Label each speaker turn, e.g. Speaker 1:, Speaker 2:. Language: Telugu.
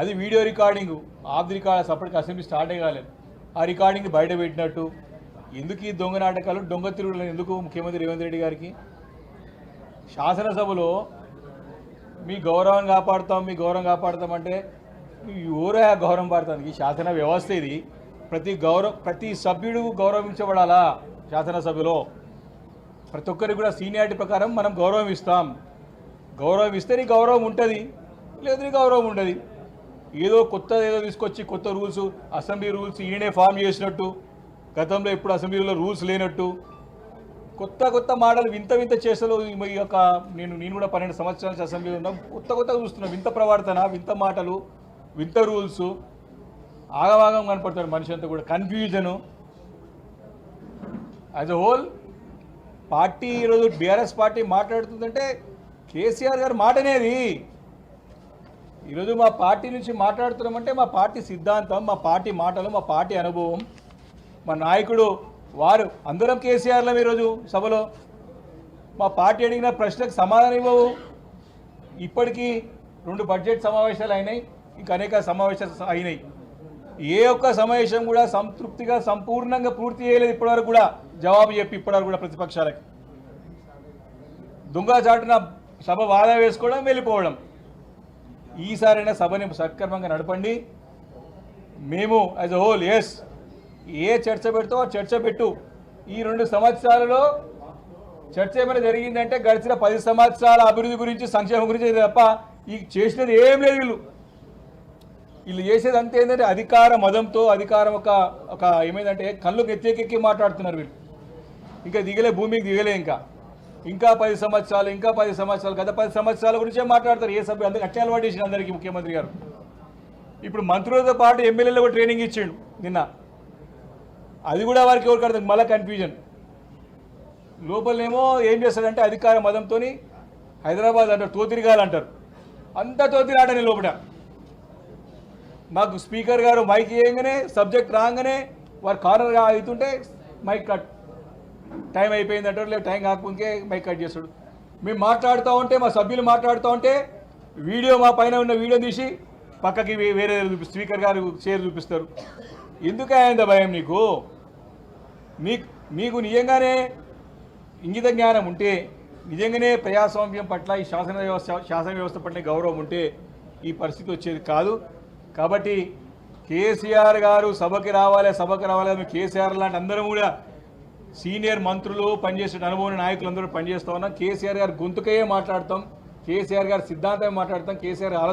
Speaker 1: అది video recording. Off the record అప్పటికి అసెంబ్లీ స్టార్ట్ కాలేదు. ఆ రికార్డింగ్ బయట పెట్టినట్టు. ఎందుకు ఈ దొంగ నాటకాలు దొంగ తిరుగులు ఎందుకు ముఖ్యమంత్రి రేవంత్ రెడ్డి గారికి? శాసనసభలో మీ గౌరవం కాపాడుతాం మీ గౌరవం కాపాడుతాం అంటే ఎవరే గౌరవం పాడుతుంది శాసన వ్యవస్థ ఇది. ప్రతి గౌరవ ప్రతి సభ్యుడు గౌరవించబడాలా శాసనసభలో? ప్రతి ఒక్కరికి కూడా సీనియారిటీ ప్రకారం మనం గౌరవం ఇస్తాం. గౌరవం ఇస్తే నీ గౌరవం ఉంటుంది. లేదు నీ గౌరవం ఉండదు. ఏదో కొత్త ఏదో తీసుకొచ్చి కొత్త రూల్స్ అసెంబ్లీ రూల్స్ ఈయనే ఫామ్ చేసినట్టు గతంలో ఎప్పుడు అసెంబ్లీలో రూల్స్ లేనట్టు. కొత్త కొత్త మాటలు వింత వింత చేసలు ఈ యొక్క నేను నేను కూడా పన్నెండు సంవత్సరాల నుంచి అసెంబ్లీలో ఉన్నాం. కొత్త కొత్త చూస్తున్నా. వింత ప్రవర్తన వింత మాటలు వింత రూల్స్. ఆగవాగం కనపడతాడు మనిషి అంతా కూడా. Confusion. As a whole party ఈరోజు బీఆర్ఎస్ పార్టీ మాట్లాడుతుందంటే కేసీఆర్ గారు మాటనేది. ఈరోజు మా పార్టీ నుంచి మాట్లాడుతున్నామంటే మా పార్టీ సిద్ధాంతం మా పార్టీ మాటలు మా పార్టీ అనుభవం. మా నాయకుడు వారు అందరం కేసీఆర్లం ఈరోజు సభలో. మా పార్టీ అడిగిన ప్రశ్నకు సమాధానం ఇవ్వవు. ఇప్పటికీ రెండు బడ్జెట్ సమావేశాలు అయినాయి ఇంకా అనేక సమావేశాలు అయినాయి. ఏ ఒక్క సమావేశం కూడా సంతృప్తిగా సంపూర్ణంగా పూర్తి చేయలేదు ఇప్పటివరకు కూడా. జవాబు చెప్పి ఇప్పటివరకు కూడా ప్రతిపక్షాలకి. దొంగచాటున సభ వాదా వేసుకోవడం వెళ్ళిపోవడం. ఈసారైనా సభని సక్రమంగా నడపండి. మేము యాజ్ అ హోల్ ఎస్ ఏ చర్చ పెడతావో ఆ చర్చ పెట్టు. ఈ రెండు సంవత్సరాలలో చర్చ ఏమైనా జరిగిందంటే గడిచిన పది సంవత్సరాల అభివృద్ధి గురించి సంక్షేమం గురించి తప్ప ఈ చేసినది ఏం లేదు వీళ్ళు. వీళ్ళు చేసేది అంతే ఏంటంటే అధికార మదంతో అధికారం ఒక ఒక ఏమైందంటే కళ్ళు ఎత్తేకెక్కి మాట్లాడుతున్నారు వీళ్ళు. ఇంకా దిగలే భూమికి దిగలే ఇంకా. ఇంకా పది సంవత్సరాలు ఇంకా పది సంవత్సరాలు గత పది సంవత్సరాల గురించే మాట్లాడతారు. ఏ సభ్యులు? అందరికీ అట్టే అలవాటు చేసిన అందరికీ ముఖ్యమంత్రి గారు. ఇప్పుడు మంత్రులతో పాటు ఎమ్మెల్యేలు కూడా ట్రైనింగ్ ఇచ్చిండు నిన్న. అది కూడా వారికి ఎవరికి అర్థం? మళ్ళీ కన్ఫ్యూజన్ లోపలనేమో ఏం చేస్తాడంటే అధికార మదంతో హైదరాబాద్ అంటారు తోతిరిగాలు అంటారు. అంత తోతిరాటని లోపల. మాకు స్పీకర్ గారు మైక్ వేయగానే సబ్జెక్ట్ రాగానే వారు కార్నర్ అవుతుంటే మైక్ కట్. టైం అయిపోయింది అంటారు లేదు టైం కాకముందుకే మైక్ కట్ చేస్తాడు. మేము మాట్లాడుతూ ఉంటే మా సభ్యులు మాట్లాడుతూ ఉంటే వీడియో మా పైన ఉన్న వీడియో తీసి పక్కకి వేరే స్పీకర్ గారు షేర్ చూపిస్తారు. ఎందుకు అయిందా భయం నీకు? మీకు మీకు నిజంగానే ఇంగిత జ్ఞానం ఉంటే నిజంగానే ప్రజాస్వామ్యం పట్ల ఈ శాసన వ్యవస్థ శాసన వ్యవస్థ పట్ల గౌరవం ఉంటే ఈ పరిస్థితి వచ్చేది కాదు. కాబట్టి కేసీఆర్ గారు సభకి రావాలి సభకి రావాలి కేసీఆర్ లాంటి అందరం కూడా సీనియర్ మంత్రులు పనిచేసే అనుభవం నాయకులందరూ పనిచేస్తా ఉన్నాం కేసీఆర్ గారు గొంతుకయే మాట్లాడతాం కేసీఆర్ గారి సిద్ధాంతమే మాట్లాడతాం కేసీఆర్ ఆలోచన